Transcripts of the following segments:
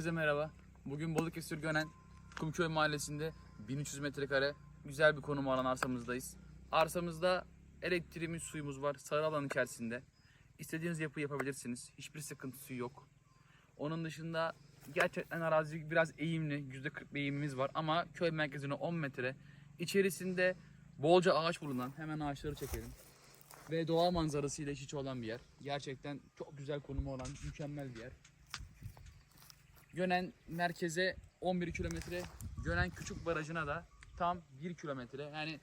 Herkese merhaba. Bugün Balıkesir Gönen Kumköy Mahallesi'nde 1300 metrekare güzel bir konum alan arsamızdayız. Arsamızda elektriğimiz, suyumuz var. Sarı alan içerisinde. İstediğiniz yapı yapabilirsiniz. Hiçbir sıkıntısı yok. Onun dışında gerçekten arazi biraz eğimli. %40 bir eğimimiz var ama köy merkezine 10 metre. İçerisinde bolca ağaç bulunan, hemen ağaçları çekelim. Ve doğa manzarasıyla iç içe olan bir yer. Gerçekten çok güzel konumu olan mükemmel bir yer. Gönen merkeze 11 kilometre, Gönen Küçük Barajı'na da tam 1 kilometre. Yani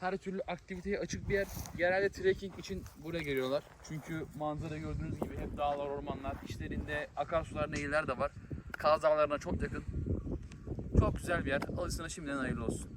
her türlü aktiviteye açık bir yer. Genelde trekking için buraya geliyorlar. Çünkü manzara gördüğünüz gibi hep dağlar, ormanlar, içlerinde akarsular, nehirler de var. Kaz Dağları'na çok yakın. Çok güzel bir yer. Alışına şimdiden hayırlı olsun.